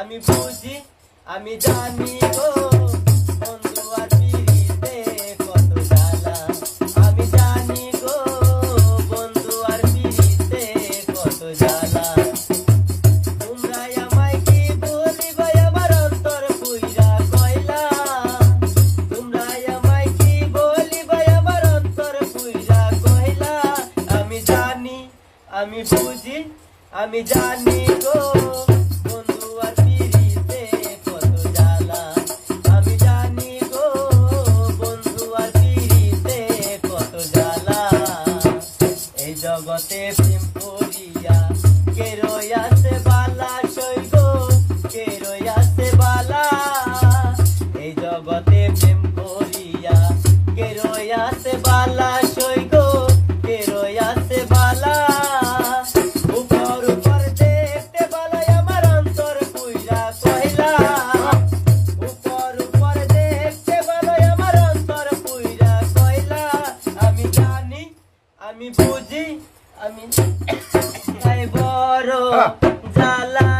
আমি বুঝি আমি জানি গো। আমি জানি গো, বন্ধু আর কত জ্বালা। আমি জানি গো, বন্ধু আর কত জ্বালা। এই জগতে প্রেম করিয়া কে রয়াতে বালা সৈব কে বালা। এই জগতে প্রেম করিয়া কে বালা la la.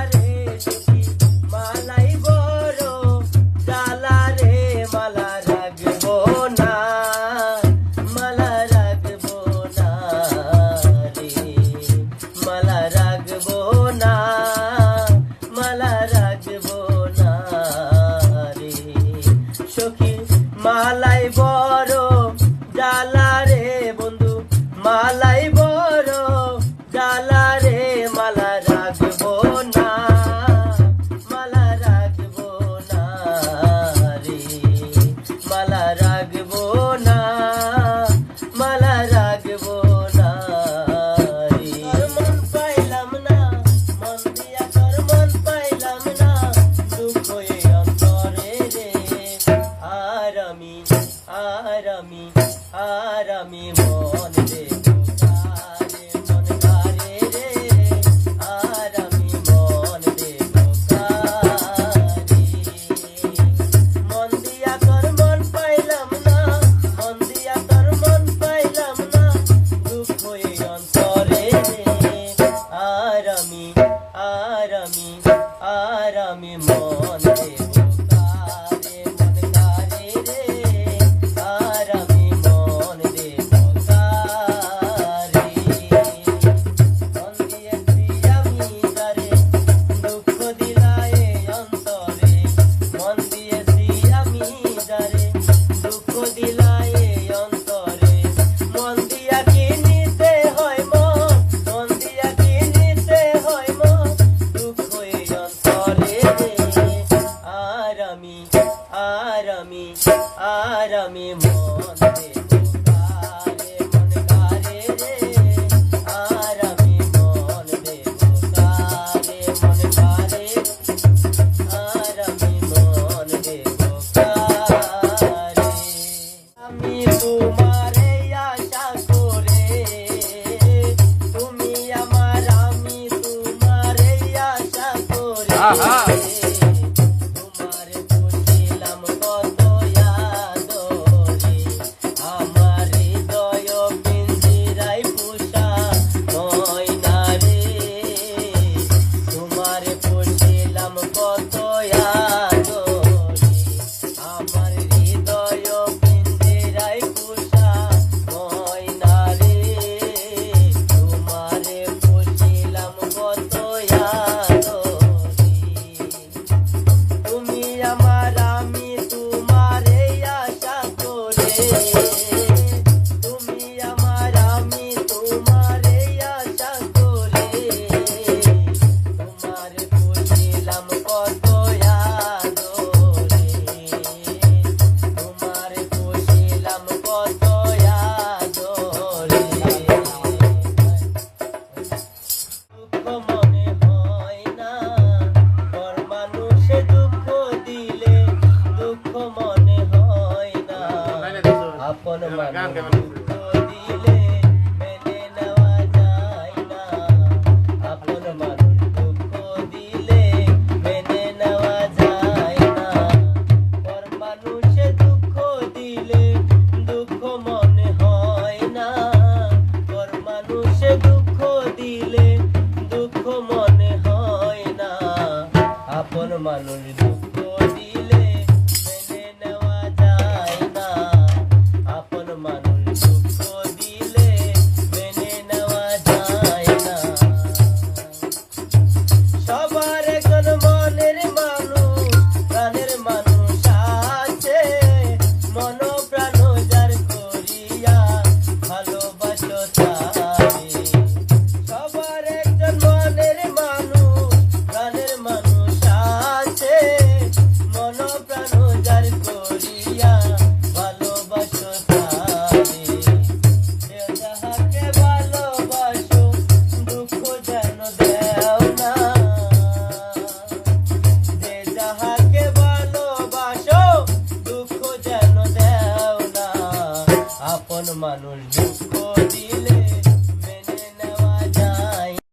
ha ha রে Hapon naman ulit. 这么多人